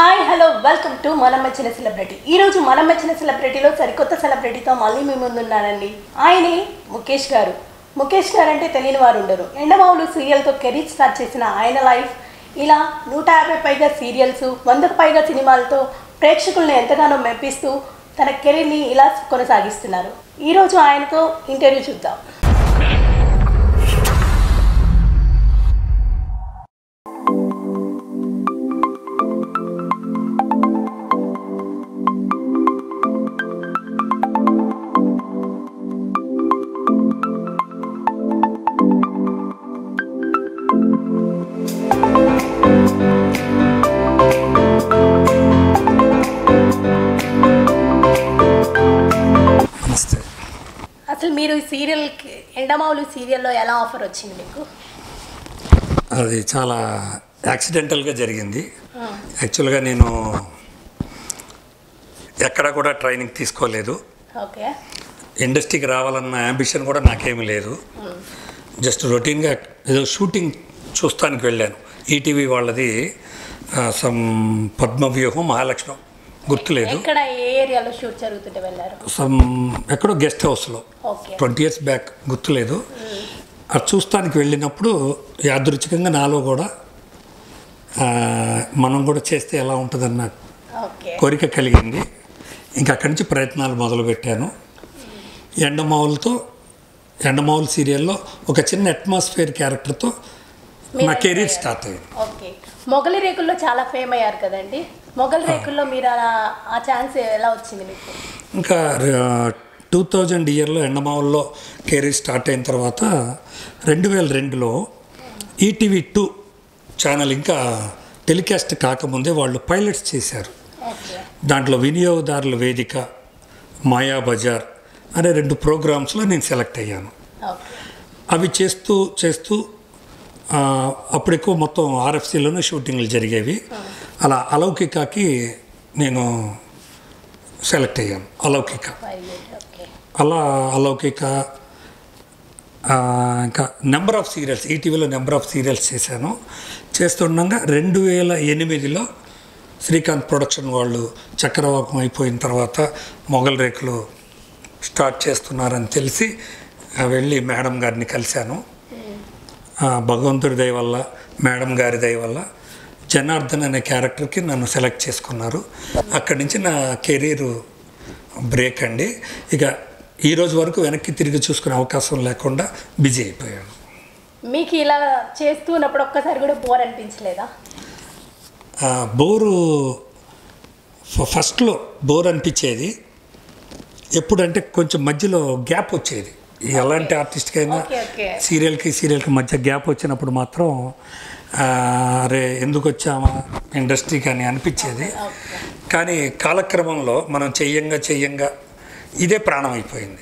Hi hello welcome to మనం మెచ్చిన celebrity ఈరోజు మనం మెచ్చిన సెలబ్రిటీలో సరికొత్త సెలబ్రిటీతో మళ్ళీ మీ ముందున్నానండి ఆయనే ముఖేష్ గారు. ముఖేష్ గారు అంటే తెలియని వారు ఉండరు. ఎండమావులు సీరియల్తో కెరీర్ స్టార్ట్ చేసిన ఆయన లైఫ్ ఇలా నూట యాభై పైగా సీరియల్స్ వందకు పైగా సినిమాలతో ప్రేక్షకుల్ని ఎంతగానో మెప్పిస్తూ తన కెరీర్ని ఇలా కొనసాగిస్తున్నారు. ఈరోజు ఆయనతో ఇంటర్వ్యూ చూద్దాం. మీరు ఈ సీరియల్కి ఎండమావులు సీరియల్లో ఎలా ఆఫర్ వచ్చింది మీకు? అది చాలా యాక్సిడెంటల్గా జరిగింది. యాక్చువల్గా నేను ఎక్కడ కూడా ట్రైనింగ్ తీసుకోలేదు. ఓకే. ఇండస్ట్రీకి రావాలన్న అంబిషన్ కూడా నాకేమీ లేదు. జస్ట్ రొటీన్గా ఏదో షూటింగ్ చూస్తానికి వెళ్ళాను. ఈటీవీ వాళ్ళది సమ్ పద్మవ్యూహం మహాలక్ష్మి. గుర్తులేదు. ఎక్కడ ఏ ఏరియాలో షూట్ జరుగుతుంటే వెళ్ళారు? సమ్ ఎక్కడో గెస్ట్ హౌస్లో. ట్వంటీ ఇయర్స్ బ్యాక్ గుర్తులేదు. అది చూస్తానికి వెళ్ళినప్పుడు యాదృచ్ఛికంగా నాలో కూడా మనం కూడా చేస్తే ఎలా ఉంటుందన్న కోరిక కలిగింది. ఇంకా అక్కడి నుంచి ప్రయత్నాలు మొదలుపెట్టాను. ఎండమావులతో ఎండమావుల సీరియల్లో ఒక చిన్న అట్మాస్ఫియర్ క్యారెక్టర్తో నా కెరీర్ స్టార్ట్ ఓకే. మొగలి రేకుల్లో చాలా ఫేమ్ అయ్యారు కదండి? మొగలి రేకుల్లో మీరు అలా- ఆ ఛాన్స్ ఎలా వచ్చింది మీకు? ఇంకా టూ థౌజండ్ ఇయర్లో ఎండమావుల్లో కెరీర్ స్టార్ట్ అయిన తర్వాత రెండు వేల రెండులో ఈటీవీ టూ ఛానల్ ఇంకా టెలికాస్ట్ కాకముందే వాళ్ళు పైలట్స్ చేశారు. దాంట్లో వినియోగదారుల వేదిక మాయా బజార్ అనే రెండు ప్రోగ్రామ్స్లో నేను సెలెక్ట్ అయ్యాను. అవి చేస్తూ చేస్తూ అప్పుడు ఎక్కువ మొత్తం ఆర్ఎఫ్సీలోనే షూటింగ్లు జరిగేవి. అలా అలౌకికకి నేను సెలెక్ట్ అయ్యాను అలౌకిక. అలా అలౌకిక ఇంకా నెంబర్ ఆఫ్ సీరియల్స్ ఈటీవీలో నెంబర్ ఆఫ్ సీరియల్స్ చేశాను. చేస్తుండగా రెండు వేల ఎనిమిదిలో శ్రీకాంత్ ప్రొడక్షన్ వాళ్ళు చక్రవాకం అయిపోయిన తర్వాత మొగల్ రేకులు స్టార్ట్ చేస్తున్నారని తెలిసి వెళ్ళి మేడం గారిని కలిశాను. భగవంతుడి దయ వల్ల మేడం గారి దయ వల్ల జనార్దన్ అనే క్యారెక్టర్కి నన్ను సెలెక్ట్ చేసుకున్నారు. అక్కడి నుంచి నా కెరీరు బ్రేక్ అండి. ఇక ఈ రోజు వరకు వెనక్కి తిరిగి చూసుకునే అవకాశం లేకుండా బిజీ అయిపోయాను. మీకు ఇలా చేస్తూ ఉన్నప్పుడు ఒక్కసారి కూడా బోర్ అనిపించలేదా? బోరు ఫస్ట్లో బోర్ అనిపించేది. ఎప్పుడంటే కొంచెం మధ్యలో గ్యాప్ వచ్చేది. ఎలాంటి ఆర్టిస్ట్కైనా సీరియల్కి సీరియల్కి మధ్య గ్యాప్ వచ్చినప్పుడు మాత్రం అరే ఎందుకు వచ్చామా? ఇండస్ట్రీకి అని అనిపించేది. కానీ కాలక్రమంలో మనం చెయ్యంగా చెయ్యంగా ఇదే ప్రాణం అయిపోయింది.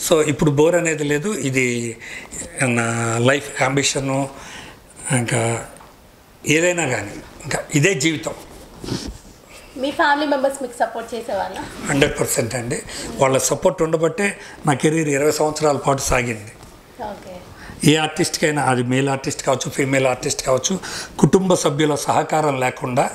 సో ఇప్పుడు బోర్ అనేది లేదు. ఇది నా లైఫ్ అంబిషను ఇంకా ఏదైనా కానీ ఇంకా ఇదే జీవితం. మీ ఫ్యామిలీ మెంబర్స్ మీకు సపోర్ట్ చేసేవాళ్ళ? హండ్రెడ్ పర్సెంట్ అండి. వాళ్ళ సపోర్ట్ ఉండబట్టే నా కెరీర్ ఇరవై సంవత్సరాల పాటు సాగింది. ఓకే. ఏ ఆర్టిస్ట్కైనా అది మేల్ ఆర్టిస్ట్ కావచ్చు ఫీమేల్ ఆర్టిస్ట్ కావచ్చు కుటుంబ సభ్యుల సహకారం లేకుండా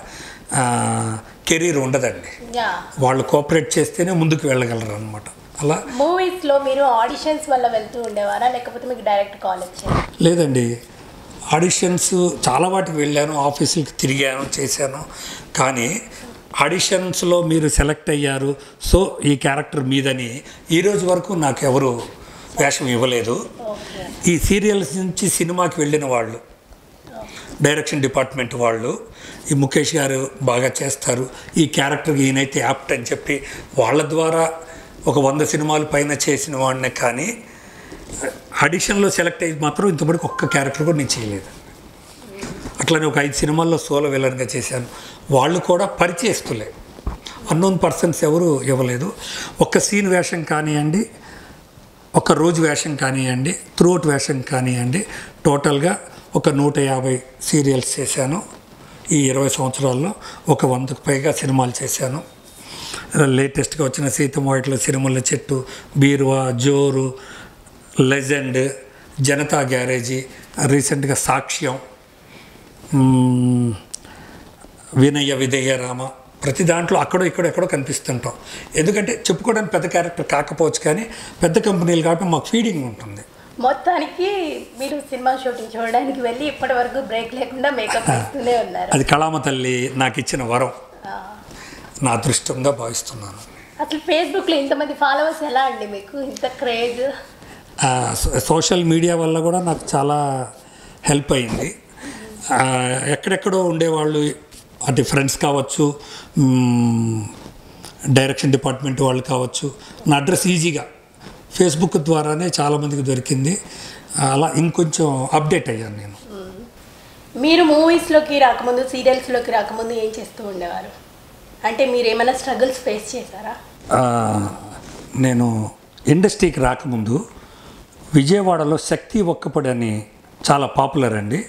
కెరీర్ ఉండదండి. వాళ్ళు కోఆపరేట్ చేస్తేనే ముందుకు వెళ్ళగలరు అనమాట అలా మూవీస్లో మీరు ఆడిషన్స్ వల్ల వెళ్తూ ఉండేవారా? లేకపోతే మీకు డైరెక్ట్ కాల్ వచ్చేది? లేదండి. ఆడిషన్స్ చాలా వాటికి వెళ్ళాను ఆఫీసులకి తిరిగాను చేశాను. కానీ ఆడిషన్స్లో మీరు సెలెక్ట్ అయ్యారు. సో ఈ క్యారెక్టర్ మీదని ఈ రోజు వరకు నాకు ఎవరు వేషం ఇవ్వలేదు. ఈ సీరియల్స్ నుంచి సినిమాకి వెళ్ళిన వాళ్ళు డైరెక్షన్ డిపార్ట్మెంట్ వాళ్ళు ఈ ముఖేష్ గారు బాగా చేస్తారు. ఈ క్యారెక్టర్కి ఈయనైతే యాప్ట్ అని చెప్పి వాళ్ళ ద్వారా ఒక వంద సినిమాలు పైన చేసిన వాడినే కానీ ఆడిషన్లో సెలెక్ట్ అయ్యి మాత్రం ఇంతవరకు ఒక్క క్యారెక్టర్ కూడా నేను చేయలేదు. అట్లనే ఒక ఐదు సినిమాల్లో సోలో విలన్గా చేశాను. వాళ్ళు కూడా పరిచయస్తులే. అన్నోన్ పర్సన్స్ ఎవరు ఇవ్వలేదు. ఒక్క సీన్ వేషం కానివ్వండి ఒక రోజు వేషం కానివ్వండి త్రూఅవుట్ వేషం కానివ్వండి టోటల్గా ఒక నూట యాభై సీరియల్స్ చేశాను. ఈ ఇరవై సంవత్సరాల్లో ఒక వందకు పైగా సినిమాలు చేశాను. లేటెస్ట్గా వచ్చిన సీతమోయట్ల సిరిమల్ల చెట్టు బీరువా జోరు లెజెండ్ జనతా గ్యారేజీ రీసెంట్గా సాక్ష్యం వినయ విధేయ రామ ప్రతి దాంట్లో అక్కడో ఇక్కడో ఎక్కడో కనిపిస్తుంటాం. ఎందుకంటే చెప్పుకోవడానికి పెద్ద క్యారెక్టర్ కాకపోవచ్చు కానీ పెద్ద కంపెనీలు కాబట్టి మాకు ఫీడింగ్ ఉంటుంది. మొత్తానికి మీరు సినిమా షూటింగ్ చూడడానికి వెళ్ళి ఇప్పటి వరకు బ్రేక్ లేకుండా మేకప్ వేస్తూనే ఉన్నారు. అది కళామ తల్లి నాకు ఇచ్చిన వరం. నా అదృష్టంగా భావిస్తున్నాను. అసలు ఫేస్బుక్లో ఇంతమంది ఫాలోవర్స్ ఎలా అండి మీకు? ఇంత క్రేజ్? సోషల్ మీడియా వల్ల కూడా నాకు చాలా హెల్ప్ అయింది. ఎక్కడెక్కడో ఉండేవాళ్ళు అంటే ఫ్రెండ్స్ కావచ్చు డైరెక్షన్ డిపార్ట్మెంట్ వాళ్ళు కావచ్చు నా అడ్రస్ ఈజీగా. ఫేస్బుక్ ద్వారానే చాలామందికి దొరికింది. అలా ఇంకొంచెం అప్డేట్ అయ్యాను నేను. మీరు మూవీస్లోకి రాకముందు సీరియల్స్లోకి రాకముందు ఏం చేస్తూ ఉండేవారు? అంటే మీరు ఏమైనా స్ట్రగుల్స్ ఫేస్ చేశారా? నేను ఇండస్ట్రీకి రాకముందు విజయవాడలో శక్తి ఒక్కపడి అని చాలా పాపులర్ అండి.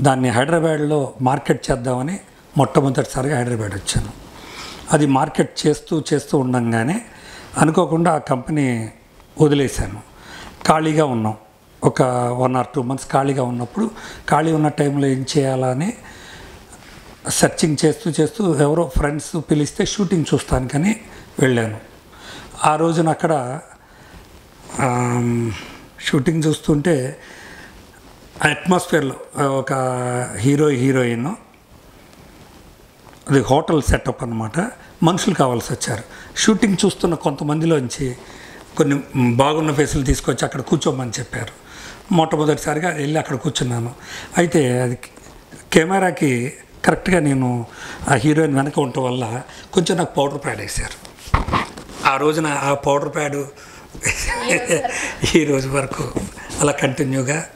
దాన్ని హైదరాబాద్లో మార్కెట్ చేద్దామని మొట్టమొదటిసారిగా హైదరాబాద్ వచ్చాను. అది మార్కెట్ చేస్తూ చేస్తూ ఉండంగానే అనుకోకుండా ఆ కంపెనీ వదిలేశాను. ఖాళీగా ఉన్నాం. ఒక వన్ ఆర్ టూ మంత్స్ ఖాళీగా ఉన్నప్పుడు ఖాళీ ఉన్న టైంలో ఏం చేయాలని సెర్చింగ్ చేస్తూ చేస్తూ ఎవరో ఫ్రెండ్స్ పిలిస్తే షూటింగ్ చూస్తానికని వెళ్ళాను. ఆ రోజున అక్కడ షూటింగ్ చూస్తుంటే అట్మాస్ఫియర్లో ఒక హీరో హీరోయిన్ అది హోటల్ సెటప్ అనమాట మనుషులు కావాల్సి వచ్చారు. షూటింగ్ చూస్తున్న కొంతమందిలోంచి కొన్ని బాగున్న ఫేసులు తీసుకొచ్చి అక్కడ కూర్చోమని చెప్పారు. మొట్టమొదటిసారిగా వెళ్ళి అక్కడ కూర్చున్నాను. అయితే అది కెమెరాకి కరెక్ట్గా నేను ఆ హీరోయిన్ వెనక ఉండటం వల్ల కొంచెం నాకు పౌడర్ ప్యాడ్ వేశారు. ఆ రోజున ఆ పౌడర్ ప్యాడు ఈ రోజు వరకు అలా కంటిన్యూగా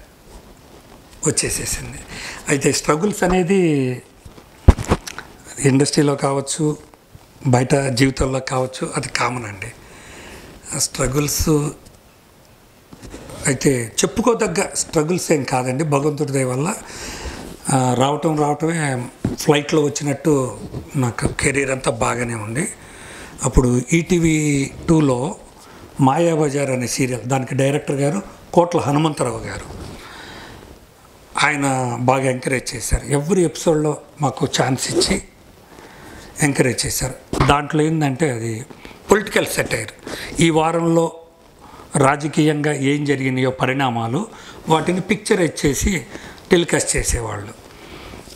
వచ్చేసేసింది. అయితే స్ట్రగుల్స్ అనేది ఇండస్ట్రీలో కావచ్చు బయట జీవితంలో కావచ్చు అది కామన్ అండి. స్ట్రగుల్స్ అయితే చెప్పుకోదగ్గ స్ట్రగుల్స్ ఏం కాదండి. భగవంతుడి దయ వల్ల రావటం రావటమే ఫ్లైట్లో వచ్చినట్టు నాకు కెరీర్ అంతా బాగానే ఉంది. అప్పుడు ఈటీవీ టూలో మాయాబజార్ అనే సీరియల్ దానికి డైరెక్టర్ గారు కోట్ల హనుమంతరావు గారు. ఆయన బాగా ఎంకరేజ్ చేశారు. ఎవ్రీ ఎపిసోడ్లో మాకు ఛాన్స్ ఇచ్చి ఎంకరేజ్ చేశారు. దాంట్లో ఏంటంటే అది పొలిటికల్ సెటైర్ ఈ వారంలో రాజకీయంగా ఏం జరిగినాయో పరిణామాలు వాటిని పిక్చరైజ్ చేసి టెలికాస్ట్ చేసేవాళ్ళు.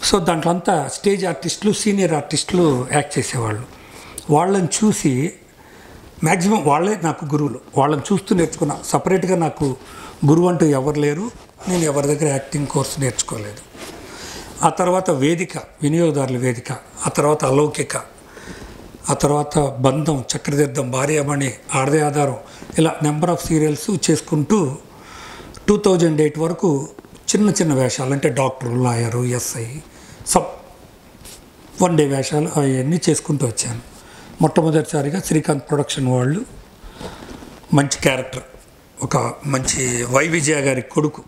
సో దాంట్లో అంతా స్టేజ్ ఆర్టిస్టులు సీనియర్ ఆర్టిస్టులు యాక్ట్ చేసేవాళ్ళు. వాళ్ళని చూసి మ్యాక్సిమం వాళ్ళే నాకు గురువులు. వాళ్ళని చూస్తూ నేర్చుకున్నా సపరేట్గా నాకు గురువు అంటూ ఎవరు లేరు. నేను ఎవరి దగ్గర యాక్టింగ్ కోర్సు నేర్చుకోలేదు. ఆ తర్వాత వేదిక వినియోగదారుల వేదిక ఆ తర్వాత అలౌకిక ఆ తర్వాత బంధం చక్రతీర్థం భార్యామణి ఆడదే ఆధారం ఇలా నెంబర్ ఆఫ్ సీరియల్స్ చేసుకుంటూ టూ థౌజండ్ ఎయిట్ వరకు చిన్న చిన్న వేషాలు అంటే doctor lawyer SI sub one day వేషాలు అవన్నీ చేసుకుంటూ వచ్చాను. మొట్టమొదటిసారిగా శ్రీకాంత్ ప్రొడక్షన్ వాళ్ళు మంచి క్యారెక్టర్ ఒక మంచి వై విజయ గారి కొడుకు.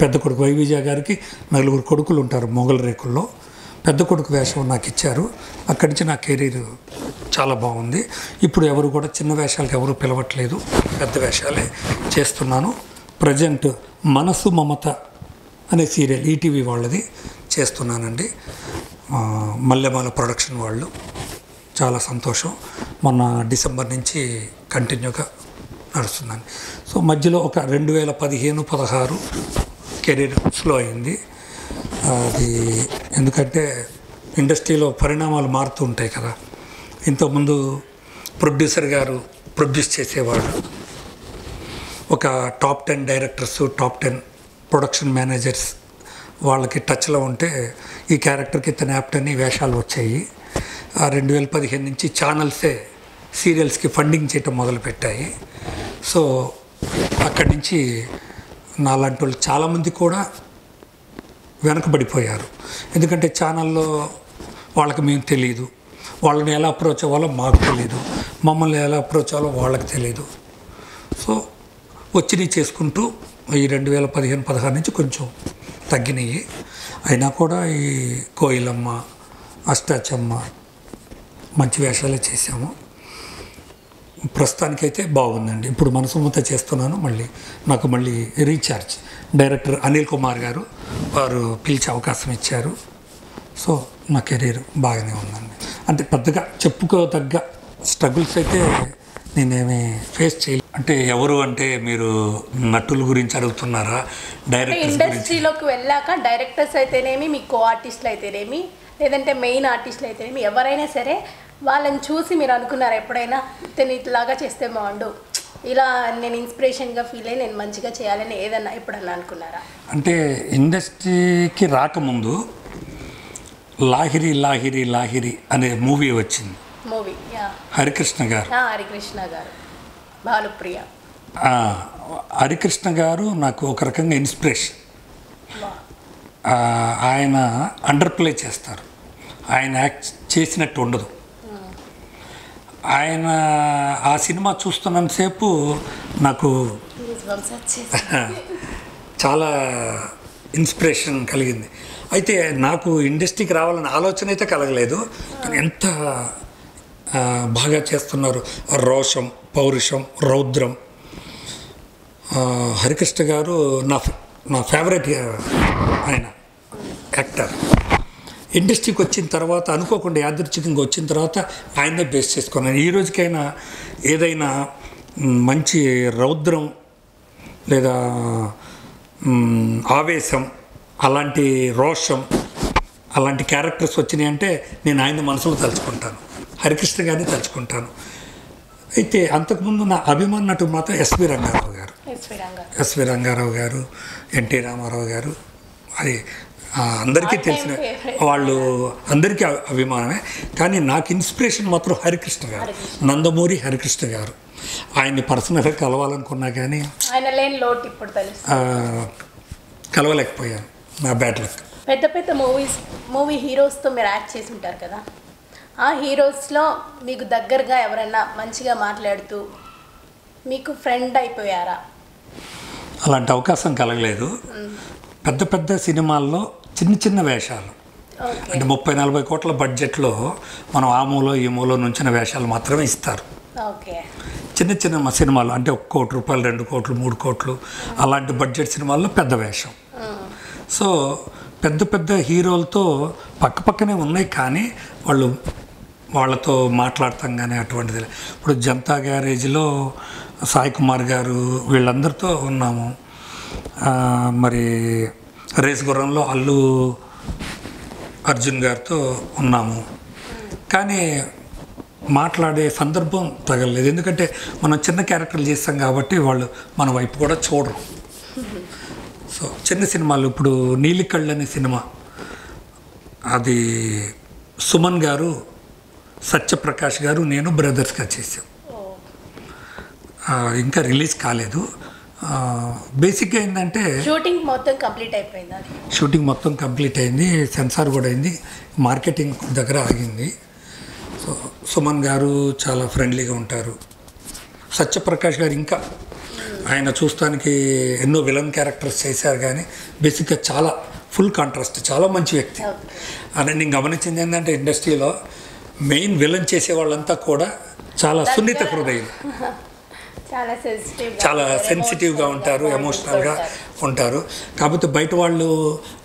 పెద్ద కొడుకు వై విజయ గారికి నలుగురు కొడుకులు ఉంటారు మొగల్ రేకుల్లో. పెద్ద కొడుకు వేషం నాకు ఇచ్చారు. అక్కడి నుంచి నా కెరీర్ చాలా బాగుంది. ఇప్పుడు ఎవరు కూడా చిన్న వేషాలకు ఎవరు పిలవట్లేదు. పెద్ద వేషాలే చేస్తున్నాను. ప్రజెంట్ మనసు మమత అనే సీరియల్ ఈటీవీ వాళ్ళది చేస్తున్నానండి. మల్లెమాల ప్రొడక్షన్ వాళ్ళు. చాలా సంతోషం. మొన్న డిసెంబర్ నుంచి కంటిన్యూగా నడుస్తుందండి సో మధ్యలో ఒక రెండు వేల పదిహేను పదహారు కెరీర్ స్లో అయింది. అది ఎందుకంటే ఇండస్ట్రీలో పరిణామాలు మారుతూ ఉంటాయి కదా. ఇంతకుముందు ప్రొడ్యూసర్ గారు ప్రొడ్యూస్ చేసేవాడు ఒక top ten directors top ten production managers వాళ్ళకి టచ్లో ఉంటే ఈ క్యారెక్టర్కి ఇతను యాప్ట్ అని వేషాలు వచ్చాయి. ఆ రెండు వేల పదిహేను నుంచి ఛానల్సే సీరియల్స్కి ఫండింగ్ చేయటం మొదలుపెట్టాయి. సో అక్కడి నుంచి నాలాంటి వాళ్ళు చాలామంది కూడా వెనకబడిపోయారు. ఎందుకంటే ఛానల్లో వాళ్ళకి మేము తెలియదు వాళ్ళని ఎలా అప్రోచ్ అవ్వాలో మాకు తెలియదు మమ్మల్ని ఎలా అప్రోచ్ అవ్వాలో వాళ్ళకి తెలియదు సో వచ్చినవి చేసుకుంటూ ఈ రెండు వేల పదిహేను పదహారు నుంచి కొంచెం తగ్గినాయి. అయినా కూడా ఈ కోయిలమ్మ అష్టాచమ్మ మంచి వేషాలే చేసాము ప్రస్తుతానికైతే బాగుందండి. ఇప్పుడు మనసుమత చేస్తున్నాను మళ్ళీ నాకు మళ్ళీ రీఛార్జ్. డైరెక్టర్ అనిల్ కుమార్ గారు వారు పిలిచే అవకాశం ఇచ్చారు. సో నా కెరీర్ బాగానే ఉందండి. అంటే పెద్దగా చెప్పుకోదగ్గ స్ట్రగుల్స్ అయితే నేనేమి ఫేస్ చేయలేదు అంటే ఎవరు అంటే మీరు నటుల గురించి అడుగుతున్నారా? డైరెక్టర్ ఇండస్ట్రీలోకి వెళ్ళాక డైరెక్టర్స్ అయితేనేమి మీ కో ఆర్టిస్టులు అయితేనేమి లేదంటే మెయిన్ ఆర్టిస్టులు అయితేనేమి ఎవరైనా సరే వాళ్ళని చూసి మీరు అనుకున్నారు ఎప్పుడైనా? ఇతను ఇట్లాగా చేస్తే బాగుండు. ఇలా నేను ఇన్స్పిరేషన్గా ఫీల్ అయ్యి నేను మంచిగా చేయాలని ఏదన్నా ఎప్పుడన్నా అనుకున్నారా? అంటే ఇండస్ట్రీకి రాకముందు లాహిరి లాహిరి లాహిరి అనే మూవీ వచ్చింది. Movie yeah. హరికృష్ణ గారు. హరికృష్ణ గారు. భానుప్రియ ఆ, హరికృష్ణ గారు నాకు ఒక రకంగా ఇన్స్పిరేషన్ ఆయన అండర్ ప్లే చేస్తారు. ఆయన యాక్ట్ చేసినట్టు ఉండదు. ఆయన ఆ సినిమా చూస్తున్నంతసేపు నాకు. చాలా ఇన్స్పిరేషన్ కలిగింది. అయితే నాకు ఇండస్ట్రీకి రావాలని ఆలోచన అయితే కలగలేదు. కానీ ఎంత బాగా చేస్తున్నారు. రోషం పౌరుషం రౌద్రం. హరికృష్ణ గారు నా ఫే- నా ఫేవరెట్ ఆయన యాక్టర్ ఇండస్ట్రీకి వచ్చిన తర్వాత అనుకోకుండా యాదృచ్ఛికంగా వచ్చిన తర్వాత ఆయన్నే బేస్ చేసుకున్నాను. ఈ రోజుకైనా ఏదైనా మంచి రౌద్రం లేదా ఆవేశం అలాంటి రోషం అలాంటి క్యారెక్టర్స్ వచ్చినాయి అంటే నేను ఆయన మనసులో తలుచుకుంటాను. హరికృష్ణ గారిని తలుచుకుంటాను. అయితే అంతకుముందు నా అభిమాన నటుడు మాత్రం ఎస్వి రంగారావు గారు. ఎస్వి రంగారు ఎస్వి రంగారావు గారు ఎన్టీ రామారావు గారు అది అందరికీ తెలిసిన. వాళ్ళు అందరికీ అభిమానమే. కానీ నాకు ఇన్స్పిరేషన్ మాత్రం హరికృష్ణ గారు. నందమూరి హరికృష్ణ గారు. ఆయన్ని పర్సనల్గా కలవాలనుకున్నా కానీ కలవలేకపోయాను. నా బ్యాడ్ లక్. పెద్ద పెద్ద మూవీస్ మూవీ హీరోస్తో మీరు యాక్ట్ చేసి ఉంటారు కదా. ఆ హీరోస్లో మీకు దగ్గరగా ఎవరైనా మంచిగా మాట్లాడుతూ మీకు ఫ్రెండ్ అయిపోయారా? అలాంటి అవకాశం కలగలేదు. పెద్ద పెద్ద సినిమాల్లో చిన్న చిన్న వేషాలు. అంటే ముప్పై నలభై కోట్ల బడ్జెట్లో మనం ఆ మూలో ఈ మూలో నుంచిన వేషాలు మాత్రమే ఇస్తారు. చిన్న చిన్న సినిమాలు అంటే ఒక కోటి రూపాయలు రెండు కోట్లు మూడు కోట్లు అలాంటి బడ్జెట్ సినిమాల్లో పెద్ద వేషం. సో పెద్ద పెద్ద హీరోలతో పక్క పక్కనే ఉన్నాయి కానీ వాళ్ళు వాళ్ళతో మాట్లాడతాం కానీ అటువంటిది. ఇప్పుడు జనతా గ్యారేజ్లో సాయి కుమార్ గారు వీళ్ళందరితో ఉన్నాము. మరి రేస్ గుర్రంలో అల్లు అర్జున్ గారితో ఉన్నాము. కానీ మాట్లాడే సందర్భం తగలలేదు. ఎందుకంటే మనం చిన్న క్యారెక్టర్లు చేస్తాం కాబట్టి వాళ్ళు మన వైపు కూడా చూడరు. సో చిన్న సినిమాలు ఇప్పుడు నీలికళ్ళు అనే సినిమా. అది సుమన్ గారు సత్యప్రకాష్ గారు నేను బ్రదర్స్గా చేసాం ఇంకా రిలీజ్ కాలేదు. బేసిక్గా ఏంటంటే షూటింగ్ మొత్తం కంప్లీట్ అయిపోయింది షూటింగ్ మొత్తం కంప్లీట్ అయింది సెన్సార్ కూడా అయింది మార్కెటింగ్ దగ్గర ఆగింది. సో సుమన్ గారు చాలా ఫ్రెండ్లీగా ఉంటారు. సత్యప్రకాష్ గారు ఇంకా ఆయన చూస్తానికి ఎన్నో విలన్ క్యారెక్టర్స్ చేశారు కానీ బేసిక్గా చాలా ఫుల్ కాంట్రాస్ట్ చాలా మంచి వ్యక్తి. అని నేను గమనించింది ఏంటంటే ఇండస్ట్రీలో మెయిన్ విలన్ చేసే వాళ్ళంతా కూడా చాలా సున్నిత హృదయం. చాలా సెన్సిటివ్ చాలా సెన్సిటివ్గా ఉంటారు ఎమోషనల్గా ఉంటారు. కాకపోతే బయట వాళ్ళు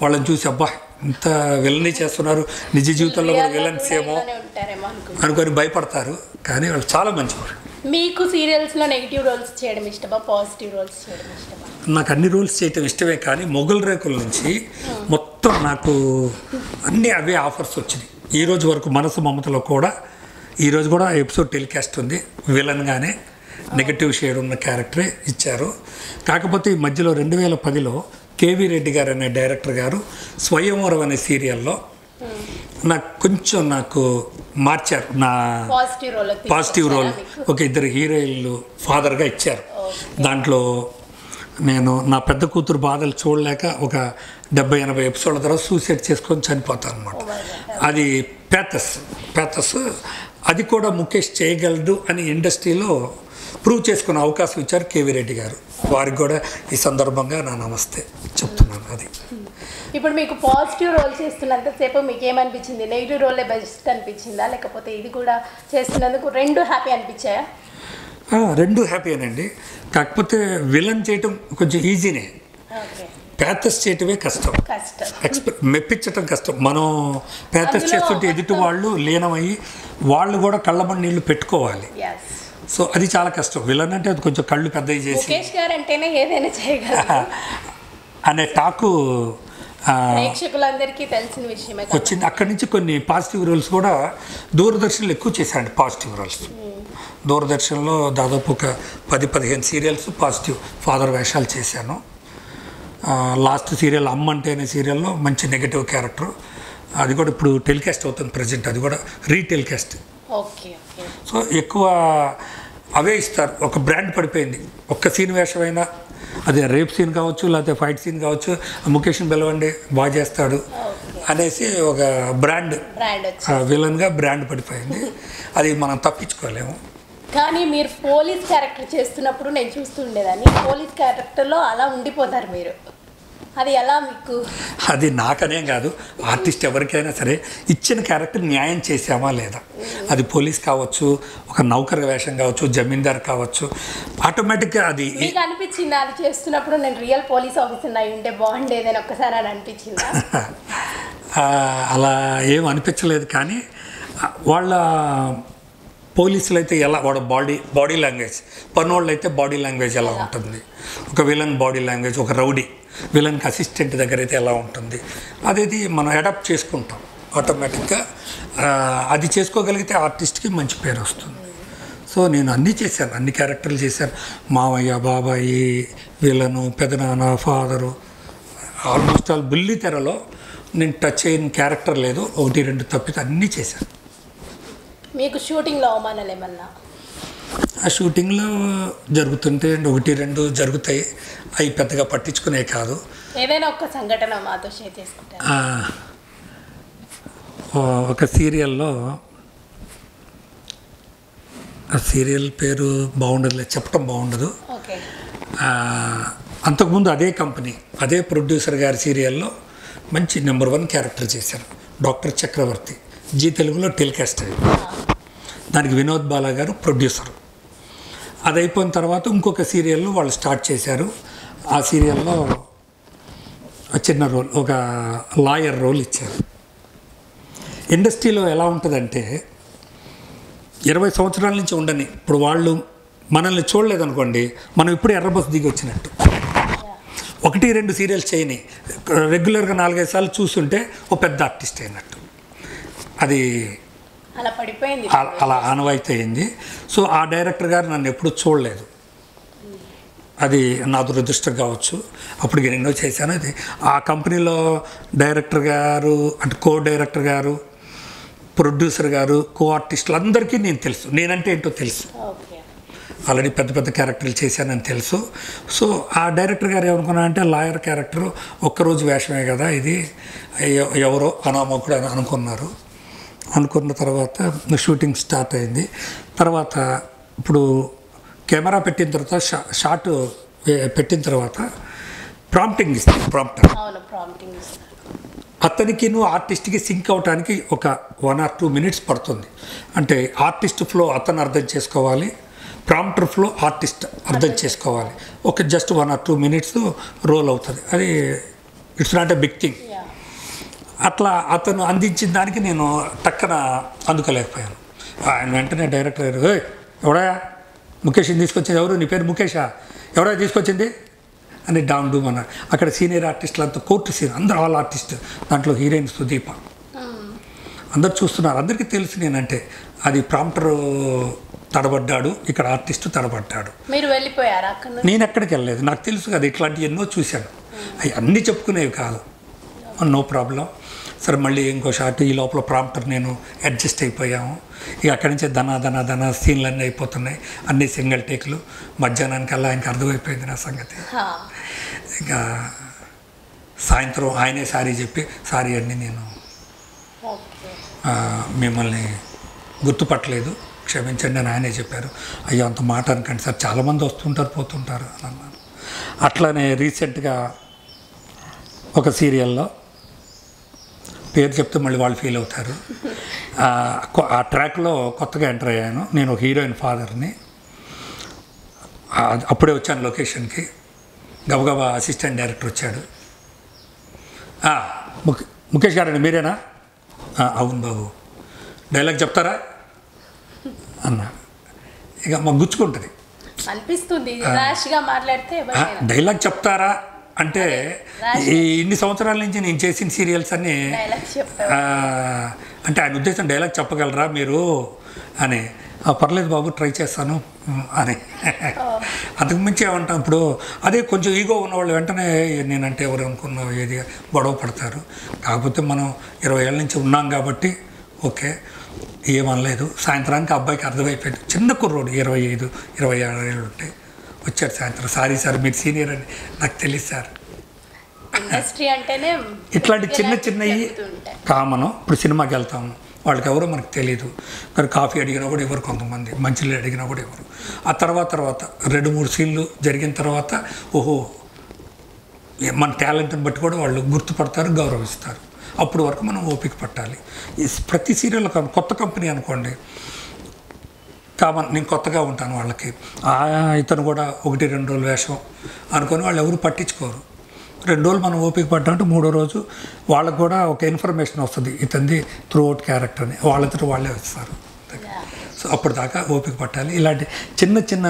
వాళ్ళని చూసి అబ్బా ఇంత విలనీ చేస్తున్నారు నిజ జీవితంలో కూడా విలన్స్ ఏమో అనుకొని భయపడతారు. కానీ వాళ్ళు చాలా మంచివారు. మీకు సీరియల్స్లో నెగిటివ్ రోల్స్ చేయడం ఇష్టమా? పాజిటివ్ రోల్స్ చేయడం ఇష్టమా? నాకు అన్ని రూల్స్ చేయటం ఇష్టమే కానీ మొగల్ రేకుల నుంచి మొత్తం నాకు అన్ని అవే ఆఫర్స్ వచ్చినాయి. ఈ రోజు వరకు మనసు మమతలో కూడా ఈరోజు కూడా ఎపిసోడ్ టెలికాస్ట్ ఉంది విలన్గానే నెగటివ్ షేడ్ ఉన్న క్యారెక్టరే ఇచ్చారు. కాకపోతే ఈ మధ్యలో రెండు వేల పదిలో కేవీ రెడ్డి గారు అనే డైరెక్టర్ గారు స్వయంవరం అనే సీరియల్లో నాకు కొంచెం నాకు మార్చారు. నా పాజిటివ్ రోల్ ఒక ఇద్దరు హీరోయిన్లు ఫాదర్గా ఇచ్చారు. దాంట్లో నేను నా పెద్ద కూతురు బాధలు చూడలేక ఒక డెబ్బై ఎనభై ఎపిసోడ్ల తర్వాత సూసైడ్ చేసుకొని చనిపోతాను అనమాట అది పేతస్ పేతస్ అది కూడా ముఖేష్ చేయగలడు అని ఇండస్ట్రీలో ప్రూవ్ చేసుకునే అవకాశం ఇచ్చారు కేవీ రెడ్డి గారు. వారికి కూడా ఈ సందర్భంగా నా నమస్తే చెప్తున్నాను అది. ఇప్పుడు మీకు పాజిటివ్ రోల్ చేస్తున్నంతసేపు మీకు ఏమనిపించింది? నెగిటివ్ రోలే బెస్ట్ అనిపించిందా? లేకపోతే ఇది కూడా చేస్తున్నందుకు రెండు హ్యాపీ అనిపించాయా? రెండు హ్యాపీనేనండి కాకపోతే విలన్ చేయటం కొంచెం ఈజీనే. ప్యాథస్ చేయటమే కష్టం. కష్టం. ఎక్స్పె మెప్పించటం కష్టం. మనం ప్యాథస్ చేస్తుంటే ఎదుటి వాళ్ళు లీనమయ్యి వాళ్ళు కూడా కళ్ళమని నీళ్ళు పెట్టుకోవాలి. సో అది చాలా కష్టం. విలన్ అంటే అది కొంచెం కళ్ళు పెద్దవి చేసి. ముఖేష్ గారు అంటేనే ఏదైనా చేయగలరు అనే టాకు ప్రేక్షకులందరికీ తెలిసిన విషయమే. వచ్చింది. అక్కడి నుంచి కొన్ని పాజిటివ్ రోల్స్ కూడా దూరదర్శన్లో ఎక్కువ చేశాను పాజిటివ్ రోల్స్. దూరదర్శన్లో దాదాపు ఒక పది పదిహేను సీరియల్స్ పాజిటివ్ ఫాదర్ వేషాలు చేశాను. లాస్ట్ సీరియల్ అమ్మ అంటే అనే సీరియల్లో మంచి నెగటివ్ క్యారెక్టర్. అది కూడా ఇప్పుడు టెలికాస్ట్ అవుతుంది ప్రజెంట్. అది కూడా రీటెలికాస్ట్. ఓకే. సో ఎక్కువ అవే ఇస్తారు. ఒక బ్రాండ్ పడిపోయింది. ఒక్క సీన్ వేషమైనా అది రేప్ సీన్ కావచ్చు లేకపోతే ఫైట్ సీన్ కావచ్చు ముఖేష్ని పిలవండి బాగా చేస్తాడు అనేసి ఒక బ్రాండ్ విలన్గా బ్రాండ్ పడిపోయింది. అది మనం తప్పించుకోలేము. కానీ మీరు పోలీస్ క్యారెక్టర్ చేస్తున్నప్పుడు నేను చూస్తుండేదాన్ని పోలీస్ క్యారెక్టర్లో అలా ఉండిపోతారు మీరు. అది ఎలా మీకు? అది నాకనే కాదు ఆర్టిస్ట్ ఎవరికైనా సరే ఇచ్చిన క్యారెక్టర్ న్యాయం చేసామా లేదా? అది పోలీస్ కావచ్చు ఒక నౌకర్ వేషం కావచ్చు జమీందార్ కావచ్చు ఆటోమేటిక్గా అది మీకు అనిపించిందా అది చేస్తున్నప్పుడు? నేను రియల్ పోలీస్ ఆఫీసర్ అయి ఉంటే బాగుండేదని ఒక్కసారి అని అనిపించిందా? అలా ఏం అనిపించలేదు కానీ వాళ్ళ పోలీసులు అయితే ఎలా వాడు బాడీ బాడీ లాంగ్వేజ్ పన్నోళ్ళు అయితే బాడీ లాంగ్వేజ్ ఎలా? ఉంటుంది? ఒక విలన్ బాడీ లాంగ్వేజ్ ఒక రౌడీ విలన్కి అసిస్టెంట్ దగ్గర అయితే ఎలా ఉంటుంది? అదేది మనం అడాప్ట్ చేసుకుంటాం. ఆటోమేటిక్గా అది చేసుకోగలిగితే ఆర్టిస్ట్కి మంచి పేరు వస్తుంది. సో నేను అన్నీ చేశాను. అన్ని క్యారెక్టర్లు చేశాను. మావయ్య బాబాయి విలను పెదనాన్న ఫాదరు ఆల్మోస్ట్ ఆల్ బుల్లి తెరలో నేను టచ్ అయిన క్యారెక్టర్ లేదు. ఒకటి రెండు తప్పితే అన్నీ చేశాను. మీకు షూటింగ్లో అవమానాలు ఏమన్నా? ఆ షూటింగ్లో జరుగుతుంటే ఒకటి రెండు జరుగుతాయి. అవి పెద్దగా పట్టించుకునే కాదు. ఏదైనా ఒక్క సంఘటన మాతో షేర్ చేసుకుంటారు? ఒక సీరియల్లో ఆ సీరియల్ పేరు బాగుండదులే చెప్పడం బాగుండదు. అంతకుముందు అదే కంపెనీ అదే ప్రొడ్యూసర్ గారి సీరియల్లో మంచి నెంబర్ వన్ క్యారెక్టర్ చేశారు డాక్టర్ చక్రవర్తి. జీ తెలుగులో టెలికాస్ట్. అయింది దానికి వినోద్ బాలా గారు ప్రొడ్యూసర్. అది అయిపోయిన తర్వాత ఇంకొక సీరియల్లో వాళ్ళు స్టార్ట్ చేశారు. ఆ సీరియల్లో చిన్న రోల్ ఒక లాయర్ రోల్ ఇచ్చారు. ఇండస్ట్రీలో ఎలా ఉంటుందంటే ఇరవై సంవత్సరాల నుంచి ఉండని ఇప్పుడు వాళ్ళు మనల్ని చూడలేదనుకోండి మనం ఇప్పుడు ఎర్రబస్ దిగి వచ్చినట్టు. ఒకటి రెండు సీరియల్స్ చేయని రెగ్యులర్గా నాలుగైదు సార్లు చూస్తుంటే ఓ పెద్ద ఆర్టిస్ట్ అయినట్టు. అది అలా పడిపోయింది అలా ఆనవాయితీ అయింది సో ఆ డైరెక్టర్ గారు నన్ను ఎప్పుడు చూడలేదు. అది నా దురదృష్టం కావచ్చు. అప్పుడు నేను ఎన్నో చేశాను. అది ఆ కంపెనీలో డైరెక్టర్ గారు అంటే కో డైరెక్టర్ గారు ప్రొడ్యూసర్ గారు కో ఆర్టిస్టులు అందరికీ నేను తెలుసు. నేనంటే ఏంటో తెలుసు. ఆల్రెడీ పెద్ద పెద్ద క్యారెక్టర్లు చేశానని తెలుసు. సో ఆ డైరెక్టర్ గారు ఏమనుకున్నా అంటే లాయర్ క్యారెక్టర్ ఒక్కరోజు వేషమే కదా ఇది. ఎవరో అనామకుడు అని అనుకున్నారు. అనుకున్న తర్వాత షూటింగ్ స్టార్ట్ అయింది. తర్వాత ఇప్పుడు కెమెరా పెట్టిన తర్వాత షా షాట్ పెట్టిన తర్వాత ప్రాంప్టింగ్ ఇస్తాం ప్రాంప్టర్. అతనికి నువ్వు ఆర్టిస్ట్కి సింక్ అవడానికి ఒక వన్ ఆర్ టూ మినిట్స్ పడుతుంది. అంటే ఆర్టిస్ట్ ఫ్లో అతను అర్థం చేసుకోవాలి ప్రాంప్టర్ ఫ్లో ఆర్టిస్ట్ అర్థం చేసుకోవాలి. ఒక just one or two minutes role అవుతుంది. అది it's not a big thing. అట్లా అతను అందించిన దానికి నేను టక్కన అందుకోలేకపోయాను. ఆయన వెంటనే డైరెక్టర్ గారు "ఏయ్, ఎవడా? ముఖేష్ని తీసుకొచ్చింది ఎవరు? నీ పేరు ముఖేషా? ఎవడా తీసుకొచ్చింది? అని డౌన్ డూమ్ అన్నారు. అక్కడ సీనియర్ ఆర్టిస్టులు అంతా కోర్టు సీన్ అందరూ ఆల్ ఆర్టిస్ట్ దాంట్లో హీరోయిన్ సుదీప. అందరు చూస్తున్నారు. అందరికీ తెలుసు నేనంటే అది ప్రాంప్టర్ తడబడ్డాడు ఇక్కడ ఆర్టిస్ట్ తడబడ్డాడు. మీరు వెళ్ళిపోయారా నేను ఎక్కడికి వెళ్ళలేదు. నాకు తెలుసు కదా ఇట్లాంటివి ఎన్నో చూశాను. అవి అన్నీ చెప్పుకునేవి కాదు. No problem. సరే మళ్ళీ ఇంకో షాట్ ఈ లోపల ప్రాంప్టర్ నేను అడ్జస్ట్ అయిపోయాము. ఇక అక్కడి నుంచే ధన ధన ధన సీన్లు అన్నీ అయిపోతున్నాయి. అన్ని సింగిల్ టేక్లు మధ్యాహ్నానికల్లా ఇంకా అర్థమైపోయింది నా సంగతి. ఇంకా సాయంత్రం ఆయనే సారీ చెప్పి సారీ అండి నేను మిమ్మల్ని గుర్తుపట్టలేదు. క్షమించండి అని ఆయనే చెప్పారు. అయ్యో అంత మాట అనకండి సార్. చాలామంది వస్తుంటారు పోతుంటారు అని అన్నాను అట్లానే రీసెంట్గా ఒక సీరియల్లో పేరు చెప్తే మళ్ళీ వాళ్ళు ఫీల్ అవుతారు. ఆ, ట్రాక్లో కొత్తగా ఎంటర్ అయ్యాను. నేను ఒక హీరోయిన్ ఫాదర్ని. అప్పుడే వచ్చాను లొకేషన్కి. గబగబా అసిస్టెంట్ డైరెక్టర్ వచ్చాడు. ముఖేష్ గారండి మీరేనా? "ఆ, అవును బాబు. డైలాగ్ చెప్తారా? అన్నా. ఇక మాకు గుచ్చుకుంటుంది. అనిపిస్తుంది. డైలాగ్ చెప్తారా? అంటే ఈ ఇన్ని సంవత్సరాల నుంచి నేను చేసిన సీరియల్స్ అన్నీ అంటే ఆయన ఉద్దేశం డైలాగ్ చెప్పగలరా మీరు అని. "ఆ, పర్లేదు బాబు ట్రై చేస్తాను అని. అంతకు మించి ఏమంటాం ఇప్పుడు అదే కొంచెం ఈగో ఉన్నవాళ్ళు వెంటనే నేనంటే ఎవరు అనుకున్నావు ఏది గొడవ పడతారు. కాకపోతే మనం ఇరవై ఏళ్ళ నుంచి ఉన్నాం కాబట్టి ఓకే ఏమనలేదు. సాయంత్రానికి అబ్బాయికి అర్థమైపోయింది. చిన్న కుర్రోడు ఇరవై ఐదు ఇరవై ఆరు ఏళ్ళు ఉంటాయి వచ్చాడు సాయంత్రం సారీ సార్ మీరు సీనియర్ అని నాకు తెలియదు సార్. ఇండస్ట్రీ అంటేనే ఇట్లాంటి చిన్న చిన్నవి. కామను. ఇప్పుడు సినిమాకి వెళ్తాము వాళ్ళకి ఎవరో మనకు తెలియదు మరి కాఫీ అడిగినా కూడా ఎవరు కొంతమంది? మంచినీళ్ళు అడిగినా కూడా ఎవరు? ఆ తర్వాత తర్వాత రెండు మూడు సీన్లు జరిగిన తర్వాత ఓహో మన టాలెంట్ని బట్టి కూడా వాళ్ళు గుర్తుపడతారు గౌరవిస్తారు. అప్పుడు వరకు మనం ఓపిక పట్టాలి. ప్రతి సీరియల్ కొత్త కంపెనీ అనుకోండి. కామన్ నేను కొత్తగా ఉంటాను వాళ్ళకి. ఇతను కూడా ఒకటి రెండు రోజులు వేషం అనుకొని వాళ్ళు ఎవరు పట్టించుకోరు. రెండు రోజులు మనం ఓపిక పడ్డామంటే మూడో రోజు వాళ్ళకు కూడా ఒక ఇన్ఫర్మేషన్ వస్తుంది. ఇతంది త్రూ అవుట్ క్యారెక్టర్ అని. వాళ్ళతో వాళ్ళే వస్తారు. సో అప్పుడు దాకా ఓపిక పట్టాలి. ఇలాంటి చిన్న చిన్న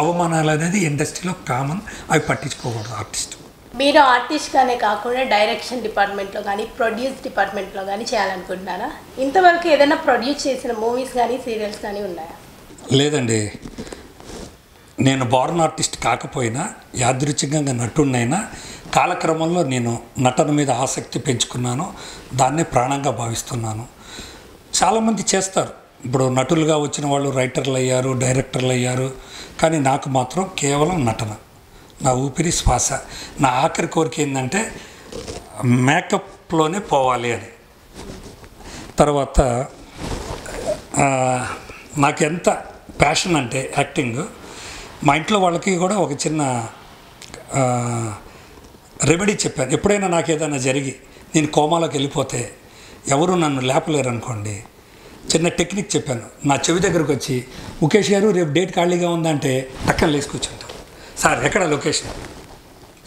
అవమానాలు అనేది ఇండస్ట్రీలో కామన్. అవి పట్టించుకోకూడదు ఆర్టిస్ట్. మీరు ఆర్టిస్ట్ గానే కాకుండా డైరెక్షన్ డిపార్ట్మెంట్లో కానీ ప్రొడ్యూస్ డిపార్ట్మెంట్లో కానీ చేయాలనుకుంటున్నారా? ఇంతవరకు ఏదైనా ప్రొడ్యూస్ చేసిన మూవీస్ కానీ సీరియల్స్ కానీ ఉన్నాయా? లేదండి. నేను బార్న్ ఆర్టిస్ట్ కాకపోయినా యాదృచ్ఛికంగా నటుడినైనా కాలక్రమంలో నేను నటన మీద ఆసక్తి పెంచుకున్నాను. దాన్నే ప్రాణంగా భావిస్తున్నాను. చాలామంది చేస్తారు. ఇప్పుడు నటులుగా వచ్చిన వాళ్ళు రైటర్లు అయ్యారు డైరెక్టర్లు అయ్యారు. కానీ నాకు మాత్రం కేవలం నటన. నా ఊపిరి శ్వాస. నా ఆఖరి కోరిక ఏంటంటే మేకప్లోనే పోవాలి అని. తర్వాత నాకు ఎంత ప్యాషన్ అంటే యాక్టింగ్ మా ఇంట్లో వాళ్ళకి కూడా ఒక చిన్న రెమెడీ చెప్పాను. ఎప్పుడైనా నాకు ఏదైనా జరిగి నేను కోమాలోకి వెళ్ళిపోతే ఎవరు నన్ను లేపలేరు అనుకోండి చిన్న టెక్నిక్ చెప్పాను. నా చెవి దగ్గరకు వచ్చి ముఖేష్ గారు రేపు డేట్ ఖాళీగా ఉందంటే పక్కన లేసుకొచ్చుంటాం సార్ ఎక్కడ లొకేషన్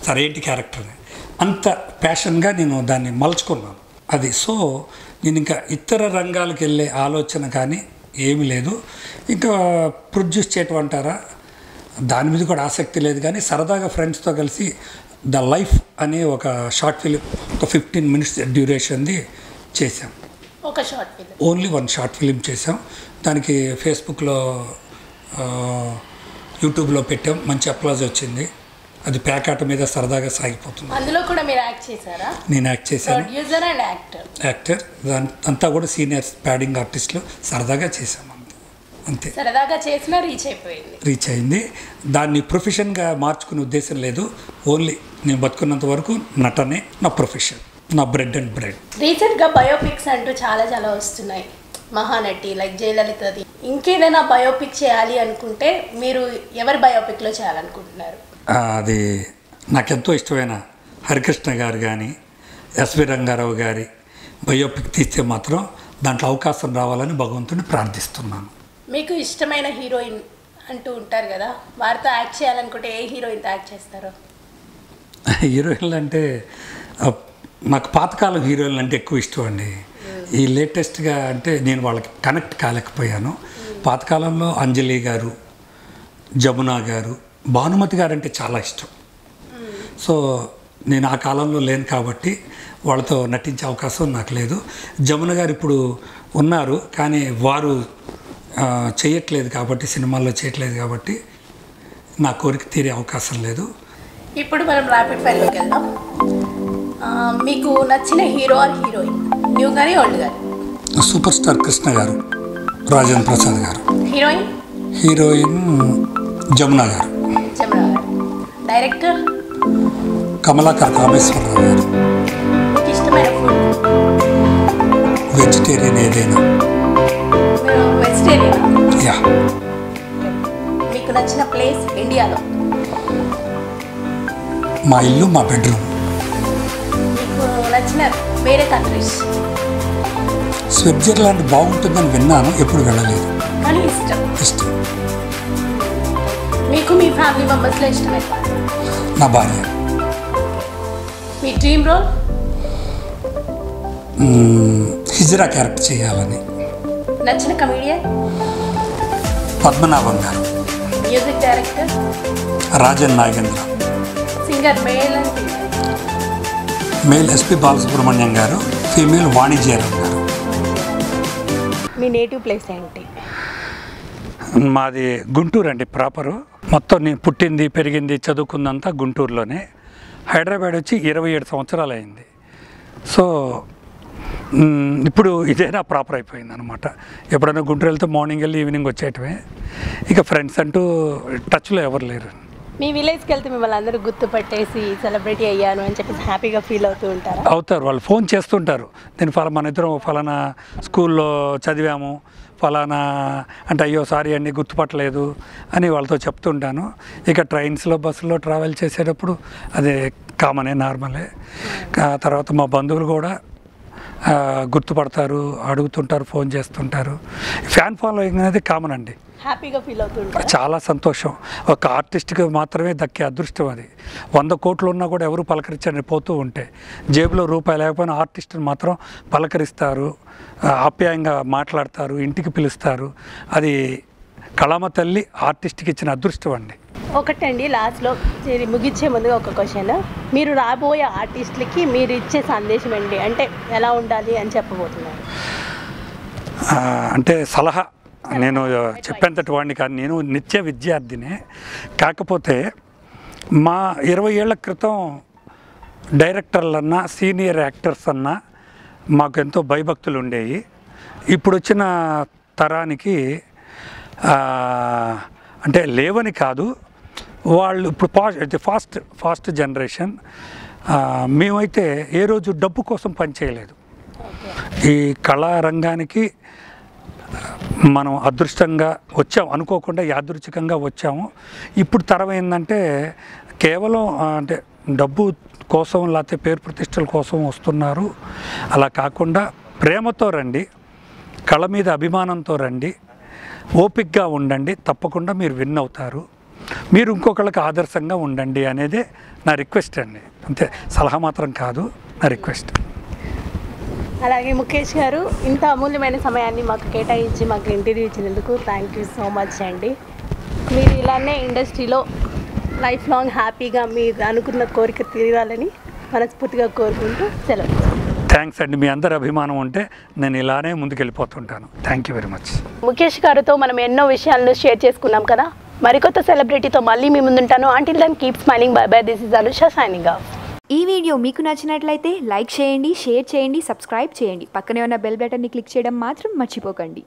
సార్ ఏంటి క్యారెక్టర్ అంత ప్యాషన్గా నేను దాన్ని మలుచుకున్నాను. అది సో నేను ఇంకా ఇతర రంగాలకు వెళ్ళే ఆలోచన కానీ ఏమీ లేదు. ఇంకా ప్రొడ్యూస్ చేయటం అంటారా? దాని మీద కూడా ఆసక్తి లేదు కానీ సరదాగా ఫ్రెండ్స్తో కలిసి ద లైఫ్ అనే ఒక షార్ట్ ఫిలిం ఒక ఫిఫ్టీన్ మినిట్స్ డ్యూరేషన్ది చేసాం ఒక short film only one short film చేసాం దానికి ఫేస్బుక్లో యూట్యూబ్లో పెట్టాం. మంచి అప్లాజ్ వచ్చింది. అది ప్యాకాట మీద సరదాగా సాగిపోతుంది. అందులో కూడా మీరు యాక్ట్ చేశారా? నేను యాక్ట్ చేశాను. Producer and actor. యాక్టర్ దాని అంతా కూడా సీనియర్ ప్యాడింగ్ ఆర్టిస్టులు సరదాగా చేశాం అంతే. సరదాగా చేసినా రీచ్ అయిపోయింది. రీచ్ అయింది. దాన్ని ప్రొఫెషన్గా మార్చుకునే ఉద్దేశం లేదు. ఓన్లీ నేను బతుకున్నంత వరకు నటనే నా ప్రొఫెషన్ నా బ్రెడ్ అండ్ బ్రెడ్. రీసెంట్గా బయోపిక్స్ అంటూ చాలా చాలా వస్తున్నాయి. మహానటి లైక్ జయలలితది. ఇంకేదైనా బయోపిక్ చేయాలి అనుకుంటే మీరు ఎవరి బయోపిక్లో చేయాలనుకుంటున్నారు? అది నాకెంతో ఇష్టమైన హరికృష్ణ గారు కానీ ఎస్వి రంగారావు గారి బయోపిక్ తీస్తే మాత్రం దాంట్లో అవకాశం రావాలని భగవంతుని ప్రార్థిస్తున్నాను. మీకు ఇష్టమైన హీరోయిన్ అంటూ ఉంటారు కదా వారితో యాక్ట్ చేయాలనుకుంటే ఏ హీరోయిన్తో యాక్ట్ చేస్తారు? హీరోయిన్లు అంటే నాకు పాతకాలం హీరోయిన్లు అంటే ఎక్కువ ఇష్టం అండి. ఈ లేటెస్ట్గా అంటే నేను వాళ్ళకి కనెక్ట్ కాలేకపోయాను. పాతకాలంలో అంజలి గారు జమున గారు భానుమతి గారు అంటే చాలా ఇష్టం. సో నేను ఆ కాలంలో లేను కాబట్టి వాళ్ళతో నటించే అవకాశం నాకు లేదు. జమున గారు ఇప్పుడు ఉన్నారు కానీ వారు చేయట్లేదు కాబట్టి సినిమాల్లో చేయట్లేదు కాబట్టి నా కోరిక తీరే అవకాశం లేదు. ఇప్పుడు మనం ర్యాపిడ్ ఫైర్లోకి వెళ్దాం. మీకు నచ్చిన హీరో ఆర్ హీరోయిన్? న్యూ కానీ ఓల్డ్ కానీ సూపర్ స్టార్ కృష్ణ గారు రాజేంద్ర ప్రసాద్ గారు. హీరోయిన్? హీరోయిన్ గారు జమున గారు. డైరెక్టర్? కమలాకర్ కామేశ్వరరావు గారు. మీకు ఇష్టమైన ఫుడ్ వెజిటేరియన్ ఏదైనా. వెజిటేరియన్ యా మీకు నచ్చిన ప్లేస్ ఇండియాలో మా ఇల్లు మా బెడ్రూమ్ మీకు నచ్చిన వేరే కంట్రీస్ స్విట్జర్లాండ్ బాగుంటుందని విన్నాను ఎప్పుడు వెళ్ళలేదు. కానీ ఇష్టం. ఇష్టం. మీకు మీ ఫ్యామిలీ మెంబర్స్లో ఇష్టమైన? నా భార్య. మీ డ్రీమ్ రోల్ హిజ్రా క్యారెక్టర్ చేయాలని. నచ్చిన కమీడియన్ పద్మనాభం గారు. Music director Rajan Nagendra. Singer male male SP Balasubrahmanyam గారు ఫీమేల్ వాణిజ్యరం గారు. మీ నేటివ్ ప్లేస్ ఏంటి? మాది గుంటూరు అండి ప్రాపరు. మొత్తం నేను పుట్టింది పెరిగింది చదువుకుందంతా గుంటూరులోనే. హైదరాబాద్ వచ్చి ఇరవై ఏడు సంవత్సరాలు అయింది సో ఇప్పుడు ఇదే నా ప్రాపర్ అయిపోయింది అనమాట ఎప్పుడైనా గుంటూరు వెళ్తే మార్నింగ్ వెళ్ళి ఈవినింగ్ వచ్చేయటమే. ఇక ఫ్రెండ్స్ అంటూ టచ్లో ఎవరు లేరు. మీ విలేజ్కి వెళ్తే మిమ్మల్ని అందరూ గుర్తుపట్టేసి సెలబ్రిటీ అయ్యాను అని చెప్పేసి హ్యాపీగా ఫీల్ అవుతూ ఉంటారా? అవుతారు. వాళ్ళు ఫోన్ చేస్తుంటారు. నేను ఫలా మన ఇద్దరం ఫలానా స్కూల్లో చదివాము. ఫలానా అంటే అయ్యో సారీ అండి గుర్తుపట్టలేదు అని వాళ్ళతో చెప్తుంటాను. ఇక ట్రైన్స్లో బస్సులో ట్రావెల్ చేసేటప్పుడు అదే కామనే నార్మలే తర్వాత మా బంధువులు కూడా గుర్తుపడతారు అడుగుతుంటారు ఫోన్ చేస్తుంటారు. ఫ్యాన్ ఫాలోయింగ్ అనేది కామన్ అండి. హ్యాపీగా ఫీల్ అవుతూ ఉంటారా చాలా సంతోషం. ఒక ఆర్టిస్ట్కి మాత్రమే దక్కే అదృష్టం అది. వంద కోట్లు ఉన్నా కూడా ఎవరు పలకరించని పోతూ ఉంటే జేబులో రూపాయి లేకపోయినా ఆర్టిస్టుని మాత్రం పలకరిస్తారు. ఆప్యాయంగా మాట్లాడతారు ఇంటికి పిలుస్తారు. అది కళామ తల్లి ఆర్టిస్ట్కి ఇచ్చిన అదృష్టం అండి. ఒకటండి లాస్ట్లో ముగించే ముందుగా ఒక క్వశ్చన్. మీరు రాబోయే ఆర్టిస్టులకి మీరు ఇచ్చే సందేశం ఏంటి? అంటే ఎలా ఉండాలి అని చెప్పబోతున్నారు. అంటే సలహా నేను చెప్పేంతటి వాడిని కాదు నేను నిత్య విద్యార్థినే. కాకపోతే మా ఇరవై ఏళ్ళ క్రితం డైరెక్టర్లన్నా సీనియర్ యాక్టర్స్ అన్నా మాకెంతో భయభక్తులు ఉండేవి ఇప్పుడు వచ్చిన తరానికి అంటే లేవని కాదు వాళ్ళు ఇప్పుడు ఫాస్ట్ ఫాస్ట్ ఫాస్ట్ జనరేషన్. మేమైతే ఏ రోజు డబ్బు కోసం పనిచేయలేదు ఈ కళారంగానికి మనం అదృష్టంగా వచ్చాం అనుకోకుండా యాదృచ్ఛికంగా వచ్చాము. ఇప్పుడు తరం ఏంటంటే కేవలం అంటే డబ్బు కోసం లేకపోతే పేరు ప్రతిష్టల కోసం వస్తున్నారు. అలా కాకుండా ప్రేమతో రండి కళ మీద అభిమానంతో రండి ఓపిక్గా ఉండండి తప్పకుండా మీరు విన్ అవుతారు. మీరు ఇంకొకళ్ళకి ఆదర్శంగా ఉండండి అనేదే నా రిక్వెస్ట్ అండి. అంతే సలహా మాత్రం కాదు నా రిక్వెస్ట్. అలాగే ముఖేష్ గారు ఇంత అమూల్యమైన సమయాన్ని మాకు కేటాయించి మాకు ఇంటర్వ్యూ ఇచ్చినందుకు థ్యాంక్ యూ సో మచ్ అండి. మీరు ఇలానే ఇండస్ట్రీలో లైఫ్ లాంగ్ హ్యాపీగా మీరు అనుకున్న కోరిక తీరాలని మనస్ఫూర్తిగా కోరుకుంటూ సెలవు. థ్యాంక్స్ అండి. మీ అందరి అభిమానం ఉంటే నేను ఇలానే ముందుకెళ్ళిపోతుంటాను. Thank you very much. Mukesh గారితో మనం ఎన్నో విషయాలను షేర్ చేసుకున్నాం కదా. మరికొత్త సెలబ్రిటీతో మళ్ళీ మీ ముందుంటాను. Until then keep smiling bye bye this is Anusha signing off ఈ వీడియో మీకు నచ్చినట్లయితే లైక్ చేయండి షేర్ చేయండి సబ్స్క్రైబ్ చేయండి. పక్కనే ఉన్న బెల్ బటన్ని క్లిక్ చేయడం మాత్రం మర్చిపోకండి.